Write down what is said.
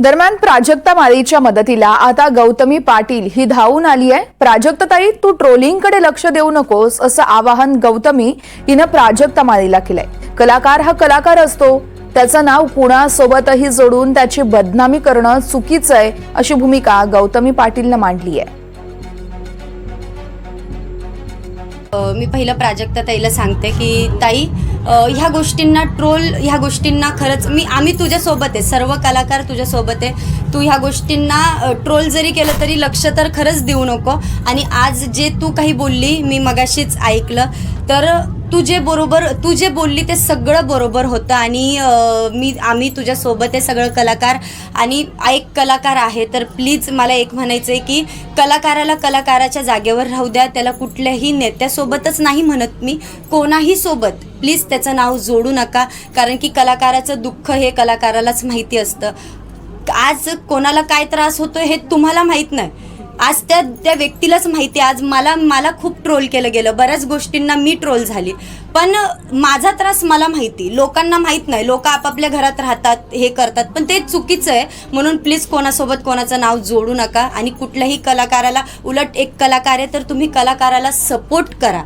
दरम्यान प्राजक्ता माळीच्या मदतीला आता गौतमी पाटील ही धावून आली आहे. प्राजक्ताताई तू ट्रोलिंगकडे लक्ष देऊ नकोस असं आवाहन गौतमी हिनं प्राजक्ता माळीला केलंय. कलाकार हा कलाकार असतो. त्याचं नाव कुणासोबतही जोडून त्याची बदनामी करणं चुकीचं आहे अशी भूमिका गौतमी पाटीलनं मांडली आहे. मी पहिलं प्राजक्ता ताईला सांगते की ताई ह्या गोष्टींना ट्रोल ह्या गोष्टींना खरंच मी आम्ही तुझ्यासोबत आहे सर्व कलाकार तुझ्यासोबत आहे. तू ह्या गोष्टींना ट्रोल जरी केलं तरी लक्ष तर खरंच देऊ नको. आणि आज जे तू काही बोलली मी मगाशीच ऐकलं. तर तू जे बरोबर तू जे बोलली ते सगळं बरोबर होतं आणि मी आम्ही तुझ्यासोबत आहे सगळं कलाकार आणि एक कलाकार आहे तर प्लीज मला एक म्हणायचं आहे की कलाकाराला कलाकाराच्या जागेवर राहू द्या त्याला कुठल्याही नेत्यासोबतच नाही म्हणत मी कोणाही सोबत. प्लीज त्याचं नाव जोडू नका कारण की कलाकाराचं दुःख हे कलाकारालाच माहिती असतं. आज कोणाला काय त्रास होतो हे तुम्हाला माहीत नाही. आज त्या त्या व्यक्तीलाच माहिती आहे. आज मला मला खूप ट्रोल केलं गेलं. बऱ्याच गोष्टींना मी ट्रोल झाली. पण माझा त्रास मला माहिती. लोकांना माहीत नाही. लोक आपापल्या घरात राहतात हे करतात. पण ते चुकीचं आहे. म्हणून प्लीज कोणासोबत कोणाचं नाव जोडू नका. आणि कुठल्याही कलाकाराला उलट एक कलाकार आहे तर तुम्ही कलाकाराला सपोर्ट करा.